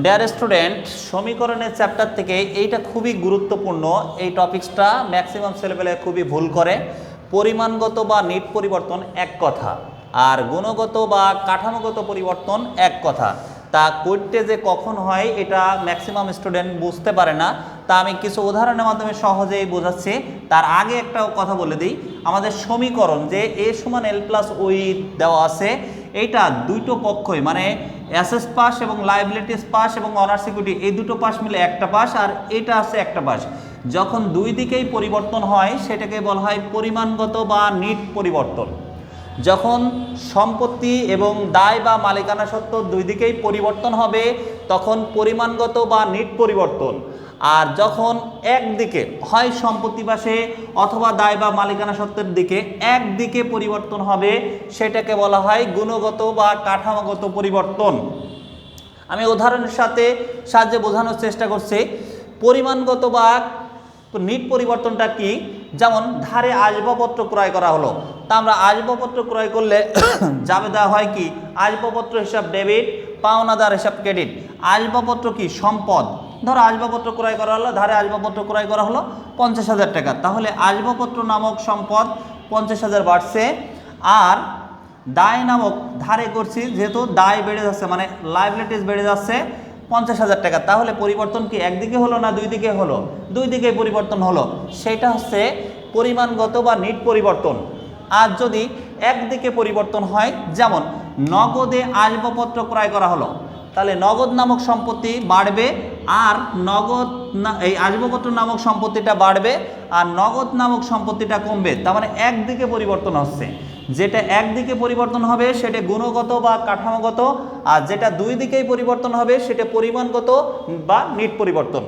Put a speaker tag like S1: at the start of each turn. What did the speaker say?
S1: Dear student সমীকরণের chapter থেকে এইটা খুবই গুরুত্বপূর্ণ। এই টপিক্সটা ম্যাক্সিমাম ছেলেপেলে খুবই ভুল করে। পরিমাণগত বা নিট পরিবর্তন এক কথা, আর গুণগত বা কাঠামোগত পরিবর্তন এক কথা। তা করতে যে কখন হয়, এটা ম্যাক্সিমাম স্টুডেন্ট বুঝতে পারে না। তা আমি কিছু উদাহরণের মাধ্যমে সহজেই বোঝাচ্ছি। তার আগে একটা কথা বলে দিই। আমাদের সমীকরণ যে এ সমান এল প্লাস ওই দেওয়া আছে এইটা দুইটো পক্ষই মানে অ্যাসেস পাস এবং লাইবিলিটিস পাস এবং অনার সিকিউরিটি এই দুটো পাস মিলে একটা পাস আর এটা আছে একটা পাস যখন দুই দিকেই পরিবর্তন হয়, সেটাকে বলা হয় পরিমাণগত বা নিট পরিবর্তন। যখন সম্পত্তি এবং দায় বা মালিকানা সত্ত্ব দুই দিকেই পরিবর্তন হবে, তখন পরিমাণগত বা নিট পরিবর্তন। আর যখন একদিকে হয় সম্পত্তি পাশে অথবা দায় বা মালিকানা সত্ত্বের দিকে একদিকে পরিবর্তন হবে, সেটাকে বলা হয় গুণগত বা কাঠামোগত পরিবর্তন। আমি উদাহরণের সাথে সাহায্যে বোঝানোর চেষ্টা করছি। পরিমাণগত বা নিট পরিবর্তনটা কি? যেমন ধারে আসবাবপত্র ক্রয় করা হলো। তা আমরা আসবাবপত্র ক্রয় করলে যাবে দেওয়া হয় কি? আসবাবপত্র হিসাব ডেবিট, পাওনাদার হিসাব ক্রেডিট। আসবাবপত্র কি? সম্পদ। ধরো আসবাবপত্র ক্রয় করা হলো, ধারে আসবাবপত্র ক্রয় করা হলো পঞ্চাশ হাজার টাকা। তাহলে আসবাবপত্র নামক সম্পদ পঞ্চাশ হাজার বাড়ছে। আর দায় নামক ধারে করছি, যেহেতু দায় বেড়ে যাচ্ছে মানে লাইবিলিটিস বেড়ে যাচ্ছে পঞ্চাশ হাজার টাকা। তাহলে পরিবর্তন কি একদিকে হলো না দুই দিকে হলো? দুই দিকে পরিবর্তন হলো। সেটা হচ্ছে পরিমাণগত বা নিট পরিবর্তন। আর যদি একদিকে পরিবর্তন হয়, যেমন নগদে আসবাবপত্র ক্রয় করা হলো, তাহলে নগদ নামক সম্পত্তি বাড়বে আর নগদ এই আসবগত নামক সম্পত্তিটা বাড়বে আর নগদ নামক সম্পত্তিটা কমবে। তার মানে একদিকে পরিবর্তন হচ্ছে। যেটা একদিকে পরিবর্তন হবে, সেটা গুণগত বা কাঠামোগত, আর যেটা দুই দিকেই পরিবর্তন হবে, সেটা পরিমাণগত বা নিট পরিবর্তন।